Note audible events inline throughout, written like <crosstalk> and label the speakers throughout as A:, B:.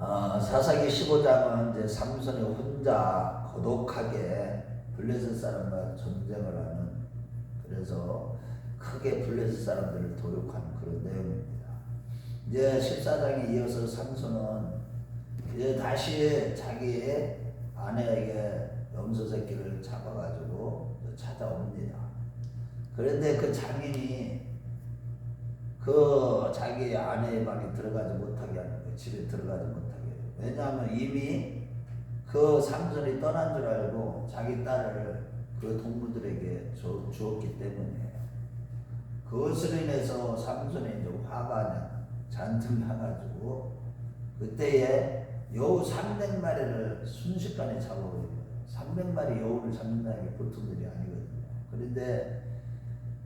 A: 어, 사사기 15장은 이제 삼손이 혼자 고독하게 블레셋 사람과 전쟁을 하는 그래서 크게 블레셋 사람들을 도륙하는 그런 내용입니다. 이제 14장에 이어서 삼손은 이제 다시 자기의 아내에게 염소 새끼를 잡아가지고 찾아옵니다. 그런데 그 장인이 그 자기 아내의 방에 들어가지 못하게 하는 거예요. 집에 들어가지 못하게. 왜냐하면 이미 그 삼손이 떠난 줄 알고 자기 딸을 그 동무들에게 주, 주었기 때문에 그것으로 인해서 삼손이 이제 화가 잔뜩 나가지고 그때에 여우 300마리를 순식간에 잡아버린 거예요. 300마리 여우를 잡는다는 게 보통 일이 아니거든요. 그런데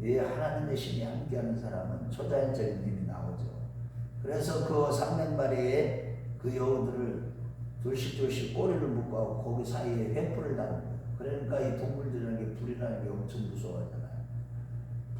A: 이 하나님의 신이 함께하는 사람은 초자연적인 힘이 나오죠. 그래서 그 300마리의 그 여우들을 둘씩 꼬리를 묶고 거기 사이에 다는 거예요. 그러니까 이 동물들이라는 게 불이라는 게 엄청 무서워하잖아요.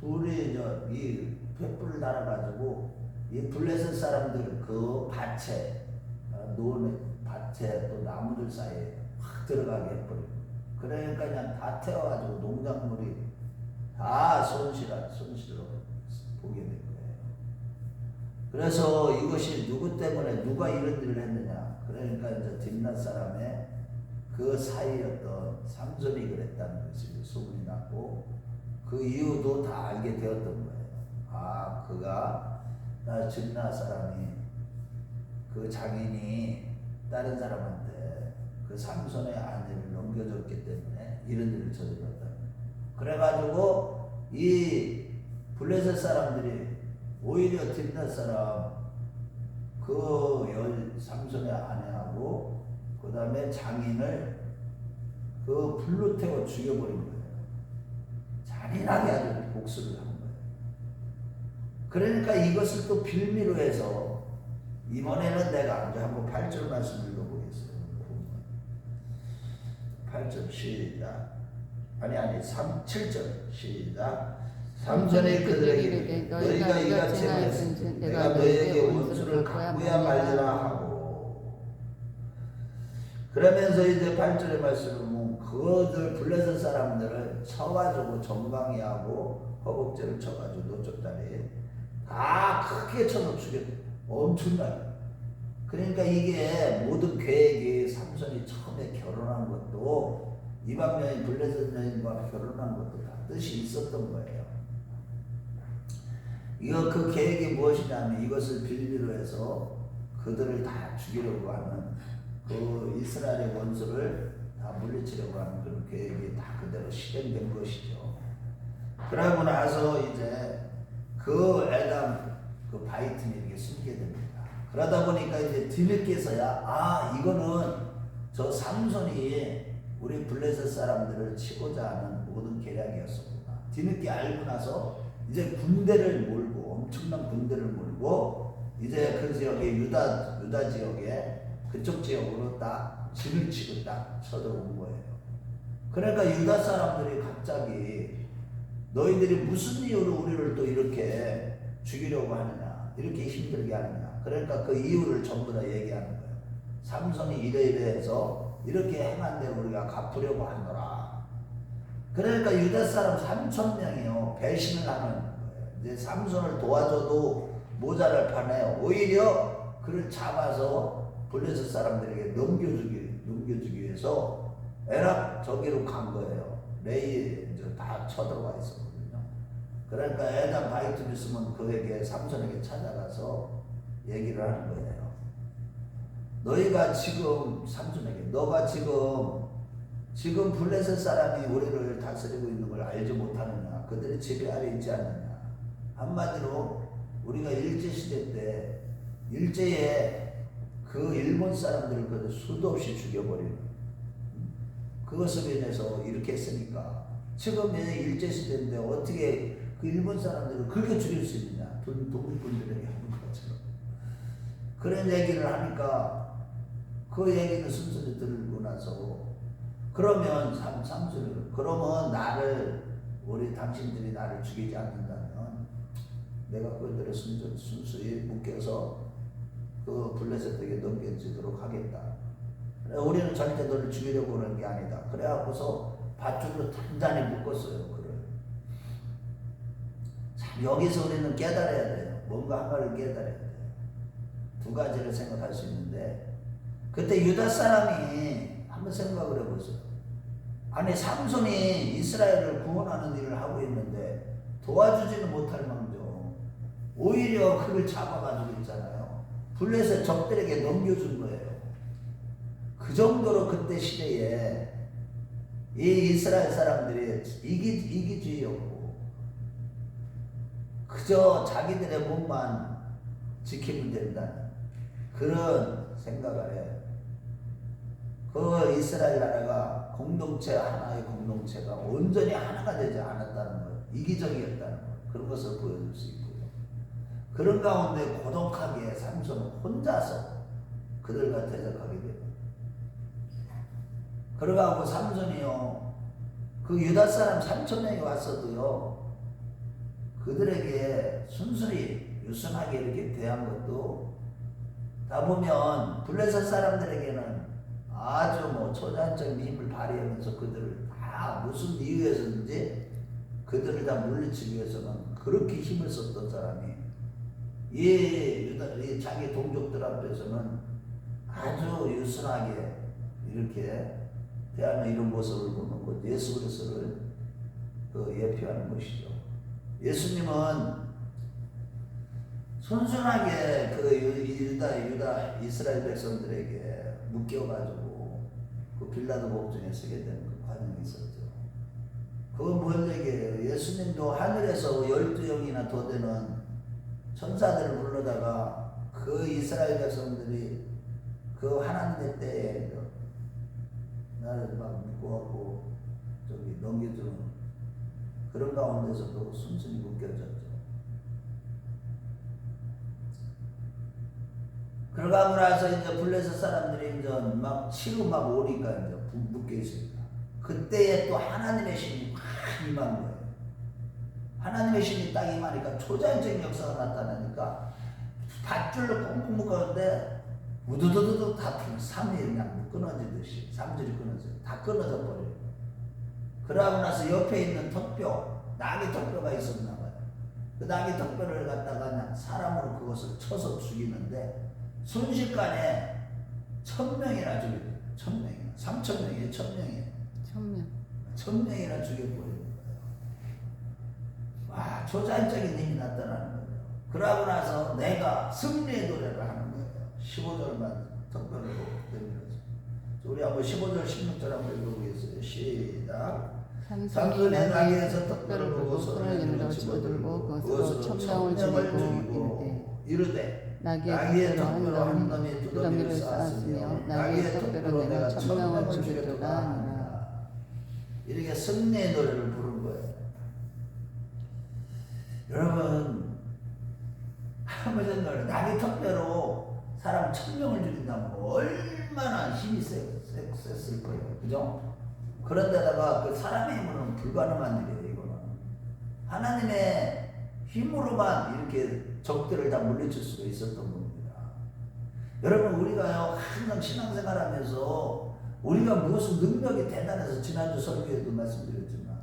A: 불이 저이 횃불을 달아가지고 이 블레셋 사람들 그 밭에 어, 놓은 밭에 또 나무들 사이에 확 들어가게 해버리고 그러니까 그냥 다 태워가지고 농작물이 다 손실한 손실로 보게 된 거예요. 그래서 이것이 누구 때문에 누가 이런 일을 했느냐? 그러니까 이제 딥낫 사람의 그 사이였던 삼손이 그랬다는 것이 소문이 났고 그 이유도 다 알게 되었던 거예요. 아 그가 나 딥낫 사람이 그 장인이 다른 사람한테 그 삼손의 아내를 넘겨줬기 때문에 이런 일을 저질렀다. 그래가지고 이 블레셋 사람들이 오히려 딥낫 사람 그열 삼손의 아내하고 그 다음에 장인을 그 불로 태워 죽여버린 거예요. 잔인하게 아주 복수를 한 거예요. 그러니까 이것을 또 빌미로 해서 이번에는 내가 이제 한번 8절 말씀 읽어보겠어요. 8절 시작. 아니 아니 3, 7절 시작. 삼손이 그들에게 이르되 너희가 이같이 말했으니 내가 너희에게 원수를 갚고야 말리라 하고 그러면서 이제 8절의 말씀을 보면 그들 블레셋 사람들을 쳐가지고 정강이하고 허벅지를 쳐가지고 노쪽다리 다 크게 쳐서 죽였 엄청나게 그러니까 이게 모든 계획이 삼손이 처음에 결혼한 것도 이방 여인 블레셋 여인과 결혼한 것도 다 뜻이 있었던 거예요. 이거 그 계획이 무엇이냐면 이것을 빌미로 해서 그들을 다 죽이려고 하는 그 이스라엘의 원수를 다 물리치려고 하는 그런 계획이 다 그대로 실행된 것이죠. 그러고 나서 이제 그 에담 그 이렇게 숨게 됩니다. 그러다 보니까 이제 뒤늦게서야 아 이거는 저 삼손이 우리 블레셋 사람들을 치고자 하는 모든 계략이었었구나. 뒤늦게 알고 나서 이제 군대를 몰고 엄청난 군대를 몰고 이제 그 지역에 유다 유다 지역에 그쪽 지역으로 딱 진을 치고 딱 쳐들어온 거예요. 그러니까 유다 사람들이 갑자기 너희들이 무슨 이유로 우리를 또 이렇게 죽이려고 하느냐 이렇게 힘들게 하느냐 그러니까 그 이유를 전부 다 얘기하는 거예요. 삼손이 이래 이래 해서 이렇게 행한 데 우리가 갚으려고 하노라. 그러니까 유다 사람 3천 명이요 배신을 하는 거예요. 이제 삼손을 도와줘도 모자랄 판에 오히려 그를 잡아서 블레셋 사람들에게 넘겨주기 넘겨주기 위해서 에락 저기로 간 거예요. 레이 이제 다 쳐들어와 있었거든요. 그러니까 에단 바이트 있으면 그에게 삼손에게 찾아가서 얘기를 하는 거예요. 너희가 지금 삼손에게 너가 지금 지금 블레셋 사람이 우리를 다스리고 있는 걸 알지 못하느냐? 그들이 지배 아래 있지 않느냐? 한마디로 우리가 일제 시대 때 일제에 그 일본 사람들을 그 수도 없이 죽여버리는 그것을 인해서 이렇게 했으니까 지금 일제 시대인데 어떻게 그 일본 사람들을 그렇게 죽일 수 있느냐? 돈 독일분들에게 하는 것처럼 그런 얘기를 하니까 그 얘기는 순순히 들고 나서 그러면 삼, 삼순이 그러면 나를 우리 당신들이 나를 죽이지 않는다면 내가 그들을 순수, 순수히 묶여서 그 블레셋에게 넘겨주도록 하겠다. 우리는 절대 너를 죽이려고 그러는 게 아니다. 그래갖고서 밧줄로 단단히 묶었어요. 그를. 참 여기서 우리는 깨달아야 돼요. 뭔가 한 가지를 깨달아야 돼요. 두 가지를 생각할 수 있는데 그때 유다 사람이 한번 생각을 해보세요. 아니 삼손이 이스라엘을 구원하는 일을 하고 있는데 도와주지는 못할 망정 오히려 그를 잡아가지고 있잖아요. 블레셋 적들에게 넘겨준 거예요. 그 정도로 그때 시대에 이 이스라엘 사람들이 이기, 이기주의였고 그저 자기들의 몸만 지키면 된다는 그런 생각을 해요. 그 이스라엘 나라가 공동체 하나의 공동체가 온전히 하나가 되지 않았다는 것, 이기적이었다는 것, 그런 것을 보여줄 수 있고요. 그런 가운데 고독하게 삼손은 혼자서 그들과 대적하게 돼요. 그러가고 삼손이요, 그 유다 사람 3천 명이 왔어도요, 그들에게 순순히 유순하게 이렇게 대한 것도 다 보면 블레셋 사람들에게는 아주 뭐 초자연적인 힘을 발휘하면서 그들을 다 무슨 이유에서든지 그들을 다 물리치기 위해서는 그렇게 힘을 썼던 사람이 이 유다 이 자기 동족들 앞에서는 아주 유순하게 이렇게 대하는 이런 모습을 보는 것 예수 그리스도를 그 예표하는 것이죠. 예수님은 순순하게 그 유- 유다 유다 이스라엘 백성들에게 묶여가지고 그 빌라도 목전에 서게 되는 그 과정이 있었죠. 그건 뭔 얘기예요? 예수님도 하늘에서 열두 영이나 더 되는 천사들을 불러다가 그 이스라엘 백성들이 그 하나님의 때에 그 나를 막 묶어갖고 저기 넘겨주는 그런 가운데서도 순순히 묶여졌죠. 그러고 나서 이제 블레셋 사람들이 이제 막 치고 막 오니까 이제 묶여 있습니다. 그때에 또 하나님의 신이 확 임한 거예요. 하나님의 신이 딱 임하니까 초자연적인 역사가 나타나니까 밧줄로 꽁꽁 묶었는데 우두두두두 다 삼이 그냥 끊어지듯이 삼줄이 끊어져요. 다 끊어져 버려요. 그러고 나서 옆에 있는 턱뼈, 나귀 턱뼈가 있었나 봐요. 그 나귀 턱뼈를 갖다가 그냥 사람으로 그것을 쳐서 죽이는데 순식간에 천 명이나 죽였어요. 천 명이나. 삼천 명이에요. 천 명이에요.
B: 천 명.
A: 천 명이나 죽여버리는 거예요. 와, 초자연적인 힘이 나타나는 거예요. 그러고 나서 내가 승리의 노래를 하는 거예요. 15절만 특별로 내밀어서. 우리 한번 15절, 16절 한번 읽어보겠어요. 시작. 삼손의 나귀에서 떡들을 보고 손을 내밀어 집어들고 그것으로 천명을 죽이고 이르되 나귀의 턱뼈로 한 놈이 두더미를 쌓았으며 나귀의 턱뼈로 내가 천명을 죽이려고 하니라. 이렇게 승리의 노래를 부른 거예요. 여러분 아무튼 노래 나귀 턱뼈로 사람 천명을 죽인다면 얼마나 힘이 세, 세, 셌을 거예요. 그죠? 그런데다가 그 사람의 힘으로는 불가능한 일이에요 이거는. 하나님의 힘으로만 이렇게 적들을 다 물리칠 수가 있었던 겁니다. 여러분 우리가요 항상 신앙생활하면서 우리가 무슨 능력이 대단해서 지난주 설교에도 말씀드렸지만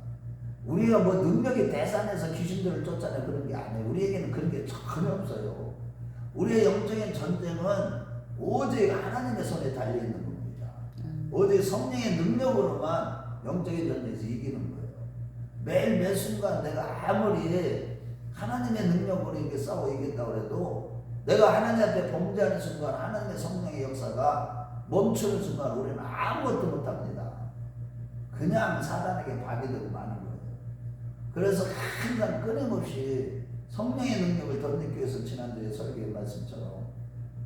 A: 우리가 뭐 능력이 대단해서 귀신들을 쫓아내 그런 게 아니에요. 우리에게는 그런 게 전혀 없어요. 우리의 영적인 전쟁은 오직 하나님의 손에 달려 있는 겁니다. 오직 성령의 능력으로만 영적인 전쟁에서 이기는 거예요. 매일 매 순간 내가 아무리 하나님의 능력으로 이렇게 싸워 이겼다고 해도 내가 하나님 앞에 범죄하는 순간 하나님의 성령의 역사가 멈추는 순간 우리는 아무것도 못합니다. 그냥 사단에게 파괴되고 마는 거예요. 그래서 항상 끊임없이 성령의 능력을 덧내기 위해서 지난주에 설교의 말씀처럼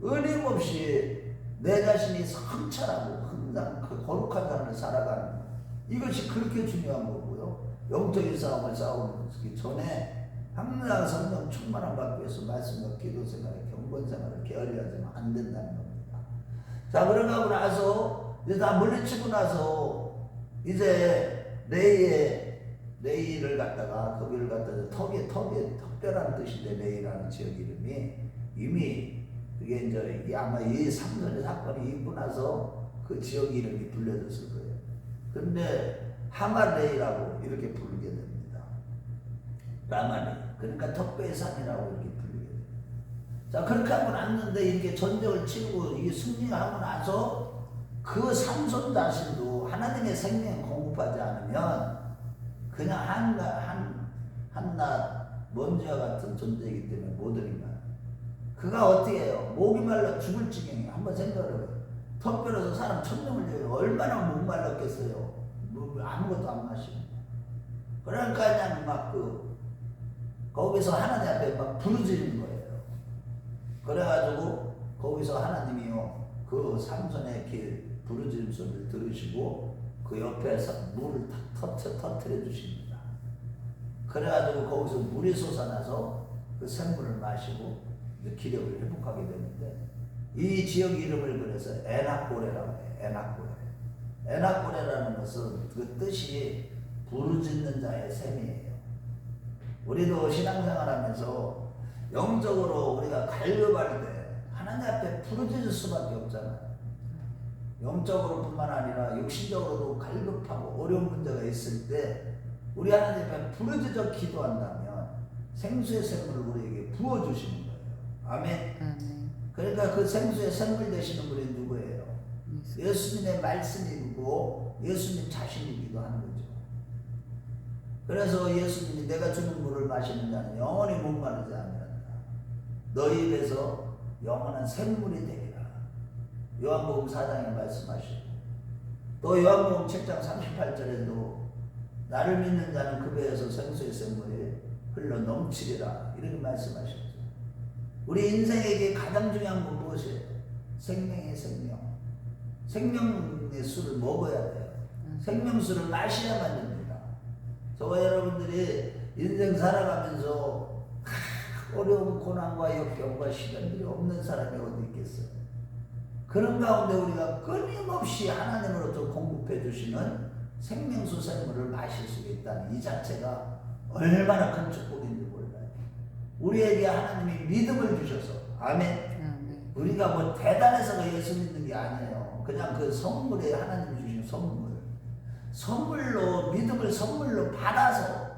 A: 끊임없이 내 자신이 성찰하고 항상 그 거룩한 삶을 살아가는 것. 이것이 그렇게 중요한 거고요. 영적인 싸움을 싸우기 전에 항상 성령 충만함 받기 위해서 말씀과 기도 생활, 경건 생활을 게을리하지는 안 된다는 겁니다. 자, 그러고 나서 이제 다 물리치고 나서 이제 레이의 레이를 갖다가 거기를 갖다가 턱에 턱에 턱뼈라는 뜻인데 레이라는 지역 이름이 이미 그게 이제 아마 이 삼선의 사건이 있고 나서 그 지역 이름이 불려졌을 거예요. 근데 하마레이라고 이렇게 부르게 됩니다. 라마리. 그러니까 턱배의 산이라고 이렇게 부르게 돼요. 자, 그렇게 하고 났는데 이렇게 전쟁을 치르고 이게 승리하고 나서 그 삼손 자신도 하나님의 생명 공급하지 않으면 그냥 한나 한 한낱 먼지와 같은 존재이기 때문에 못 일어나. 그가 어떻게 해요? 목이 말라 죽을 지경에 한번 생각을 해요. 턱뼈로서 사람 천명을 내요. 얼마나 목 말랐겠어요. 뭐 아무것도 안 마시고. 그러니까 그냥 막 그 거기서 하나님 앞에 막 부르짖는 거예요. 그래가지고 거기서 하나님이요 그 삼손의 길 부르짖음 소리를 들으시고 그 옆에서 물을 탁 터트, 터트려 주십니다. 그래가지고 거기서 물이 솟아나서 그 샘물을 마시고 기력을 회복하게 되는데 이 지역 이름을 그래서 에나꼬레라고 해요. 에나꼬레. 에나꼬레라는 것은 그 뜻이 부르짖는 자의 셈이에요. 우리도 신앙생활하면서 영적으로 우리가 갈급할 때 하나님 앞에 부르짖을 수밖에 없잖아요. 영적으로뿐만 아니라 육신적으로도 갈급하고 어려운 문제가 있을 때 우리 하나님 앞에 부르짖어 기도한다면 생수의 샘물을 우리에게 부어 주시는 거예요. 아멘.
B: 아멘.
A: 그러니까 그 생수의 샘물 되시는 분이 누구예요? 예수님의 말씀이고 예수님 자신이기도 하는 거죠. 그래서 예수님이 내가 주는 물을 마시는 자는 영원히 목마르지 않는다. 너희 입에서 영원한 샘물이 되리라. 요한복음 4장에 말씀하시고 또 요한복음 7장 38절에도 나를 믿는 자는 그 배에서 생수의 샘물이 흘러 넘치리라 이렇게 말씀하셨죠. 우리 인생에게 가장 중요한 건 무엇이에요? 생명의 생명. 생명의 술을 먹어야 돼요. 생명수를 마셔야만 됩니다. 저와 여러분들이 인생 살아가면서 하, 어려운 고난과 역경과 시련들이 없는 사람이 어디 있겠어요? 그런 가운데 우리가 끊임없이 하나님으로부터 공급해 주시는 생명수 생물을 마실 수 있다는 이 자체가 얼마나 큰 축복인지 몰라요. 우리에게 하나님이 믿음을 주셔서 아멘. 우리가 뭐 대단해서 예수 믿는 게 아니에요. 그냥 그 선물에 하나님이 주신 선물. 선물로 믿음을 선물로 받아서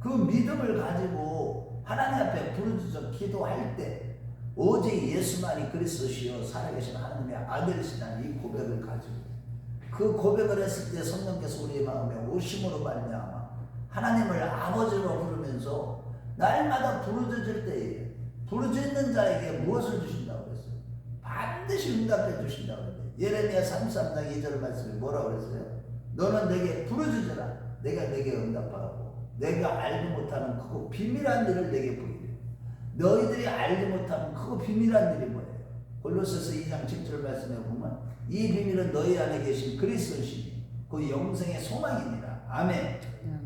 A: 그 믿음을 가지고 하나님 앞에 부르짖어 기도할 때 오직 예수만이 그리스도시요 살아계신 하나님의 아들이시다는 이 고백을 가지고 그 고백을 했을 때 성령께서 우리의 마음에 오심으로 말미암아 하나님을 아버지로 부르면서 날마다 부르짖을 때에 부르짖는 자에게 무엇을 주신다고 그랬어요? 반드시 응답해 주신다고 그랬어요. 예레미야 33장 2절 말씀에 뭐라고 그랬어요? 너는 내게 부르짖으라. 내가 내게 응답하고 내가 알지 못하는 크고 비밀한 일을 내게 보이리. 너희들이 알지 못하는 크고 비밀한 일이 뭐예요? 골로새서 2장 7절 말씀에 보면 이 비밀은 너희 안에 계신 그리스도시니 그 영생의 소망이니라. 아멘.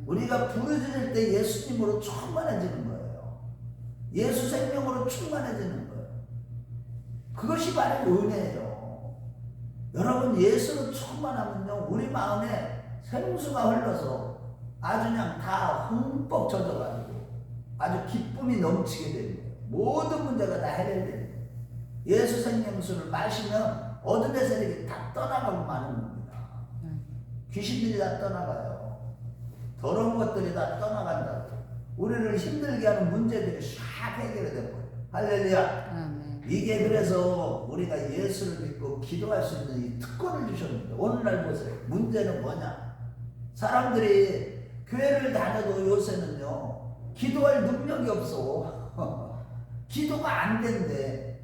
A: 우리가 부르짖을 때 예수님으로 충만해지는 거예요. 예수 생명으로 충만해지는 거예요. 그것이 바로 은혜예요. 여러분 예수로 충만하면요 우리 마음에 생수가 흘러서 아주 그냥 다 흠뻑 젖어가지고 아주 기쁨이 넘치게 거예요. 모든 문제가 다 거예요. 예수 생명수를 마시면 어둠의 세력이 다 떠나가고 마는 겁니다. 귀신들이 다 떠나가요. 더러운 것들이 다 떠나간다고. 우리를 힘들게 하는 문제들이 샥 해결이 되고. 할렐루야. 이게 그래서 우리가 예수를 믿고 기도할 수 있는 이 특권을 주셨는데 오늘날 보세요. 문제는 뭐냐? 사람들이 교회를 다녀도 요새는요 기도할 능력이 없어. <laughs> 기도가 안 된대.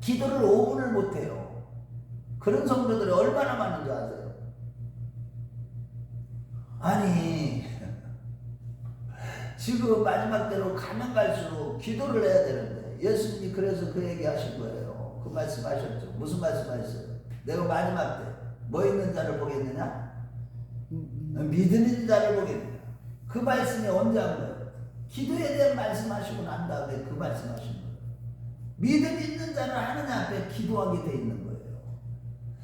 A: 기도를 5분을 못 해요. 그런 성도들이 얼마나 많은지 아세요? 아니 <laughs> 지금 마지막 때로 가면 갈수록 기도를 해야 되는데 예수님이 그래서 그 얘기 하신 거예요. 그 말씀 하셨죠. 무슨 말씀 하셨어요? 내가 마지막 때 뭐 있는 자를 보겠느냐? 믿음 있는 자를 보겠느냐? 그 말씀이 언제 한 거예요? 기도에 대한 말씀하시고 난 다음에 그 말씀하신 거예요. 믿음 있는 자는 하느님 앞에 기도하게 돼 있는 거예요.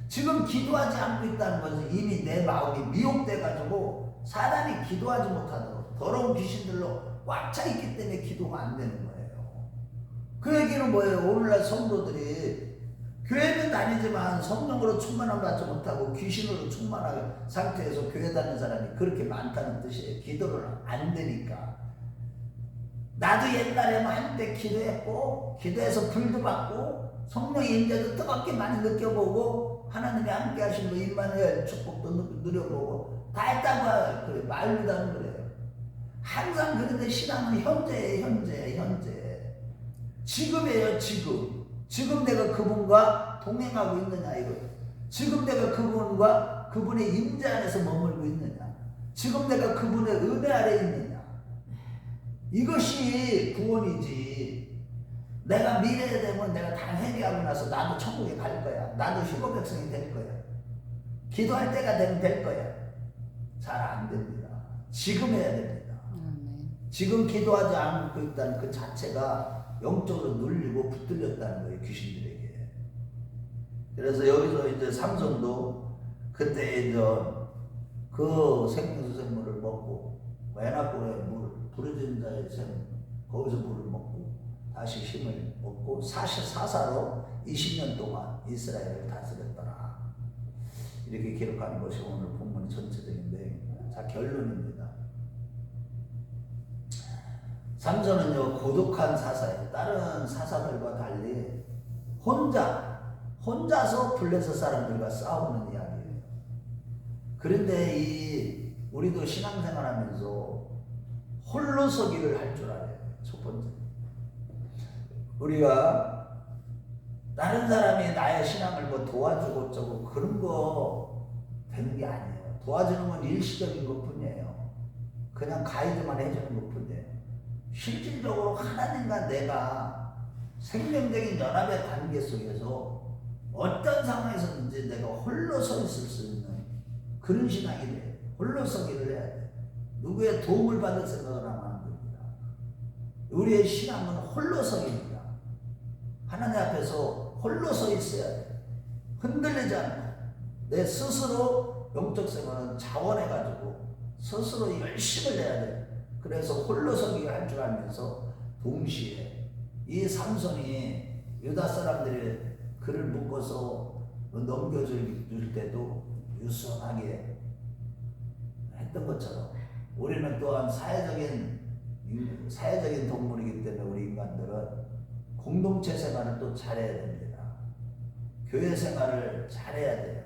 A: 지금 기도하지 않고 있다는 것은 이미 내 마음이 미혹돼 가지고 사단이 기도하지 못하도록 더러운 귀신들로 꽉 차 있기 때문에 기도가 안 되는 거예요. 그 얘기는 뭐예요? 오늘날 성도들이 교회는 다니지만 성령으로 충만함 받지 못하고 귀신으로 충만한 상태에서 교회 다니는 사람이 그렇게 많다는 뜻이에요. 기도를 안 되니까. 나도 옛날에 뭐 한때 기도했고 기도해서 불도 받고 성령의 임재도 뜨겁게 많이 느껴보고 하나님이 함께 하신 거 임마누엘 축복도 누- 누려보고 다 했다고 그래 말보다는 그래요. 항상 그런데 신앙은 현재예요 현재 현재 지금이에요 지금. 지금 내가 그분과 동행하고 있느냐 이거 지금 내가 그분과 그분의 임재 안에서 머물고 있느냐. 지금 내가 그분의 은혜 아래 있느냐. 이것이 구원이지. 내가 미래에 되면 내가 다 회개하고 나서 나도 천국에 갈 거야. 나도 휴거 백성이 될 거야. 기도할 때가 되면 될 거야. 잘 안 됩니다. 지금 해야 됩니다. 지금 기도하지 않고 있다는 그 자체가 영적으로 눌리고 붙들렸다는 거예요 귀신들에게. 그래서 여기서 이제 삼손도 그때 이제 그 생명수 생물을 먹고 외나골에 물 부르짖는 자의 생 거기서 물을 먹고 다시 힘을 얻고 사사로 20년 동안 이스라엘을 다스렸더라. 이렇게 기록하는 것이 오늘 본문 전체적인데 자 결론입니다. 삼손은요 고독한 사사예요. 다른 사사들과 달리 혼자 혼자서 블레셋 사람들과 싸우는 이야기예요. 그런데 이 우리도 신앙생활하면서 홀로 서기를 할 줄 알아요. 첫 번째. 우리가 다른 사람이 나의 신앙을 뭐 도와주고 저고 그런 거 되는 게 아니에요. 도와주는 건 일시적인 것 뿐이에요. 그냥 가이드만 해주는 것 뿐이에요. 실질적으로 하나님과 내가 생명적인 연합의 관계 속에서 어떤 상황에서든지 내가 홀로 서 있을 수 있는 그런 신앙이 돼. 홀로 서기를 해야 돼. 누구의 도움을 받을 생각을 하면 안 됩니다. 우리의 신앙은 홀로 서기입니다. 하나님 앞에서 홀로 서 있어야 돼. 흔들리지 않고 내 스스로 영적 생활은 자원해가지고 스스로 열심을 내야 돼. 그래서 홀로 서기를 할 줄 알면서 동시에 이 삼손이 유다 사람들이 그를 묶어서 넘겨줄 때도 유순하게 했던 것처럼 우리는 또한 사회적인 사회적인 동물이기 때문에 우리 인간들은 공동체 생활을 또 잘해야 됩니다. 교회 생활을 잘해야 돼요.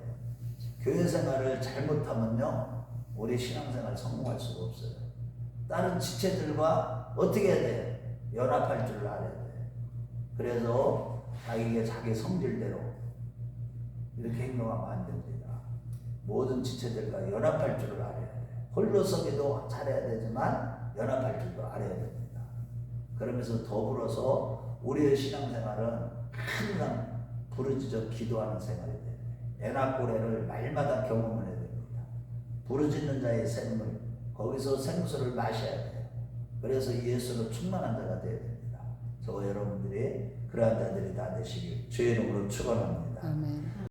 A: 교회 생활을 잘못하면요 우리 신앙생활 성공할 수가 없어요. 다른 지체들과 어떻게 해야 돼? 연합할 줄 알아야 돼. 그래서 자기가 자기 성질대로 이렇게 행동하면 안 됩니다. 모든 지체들과 연합할 줄을 알아야 돼. 홀로 서기도 잘해야 되지만 연합할 줄도 알아야 됩니다. 그러면서 더불어서 우리의 신앙생활은 항상 부르짖어 기도하는 생활이 돼요. 애나고래를 말마다 경험을 해야 됩니다. 부르짖는 자의 생물 거기서 생수를 마셔야 돼요. 그래서 예수로 충만한 자가 되어야 됩니다. 저 여러분들이 그러한 자들이 다 되시길 주의 이름으로 축원합니다.
B: 아멘.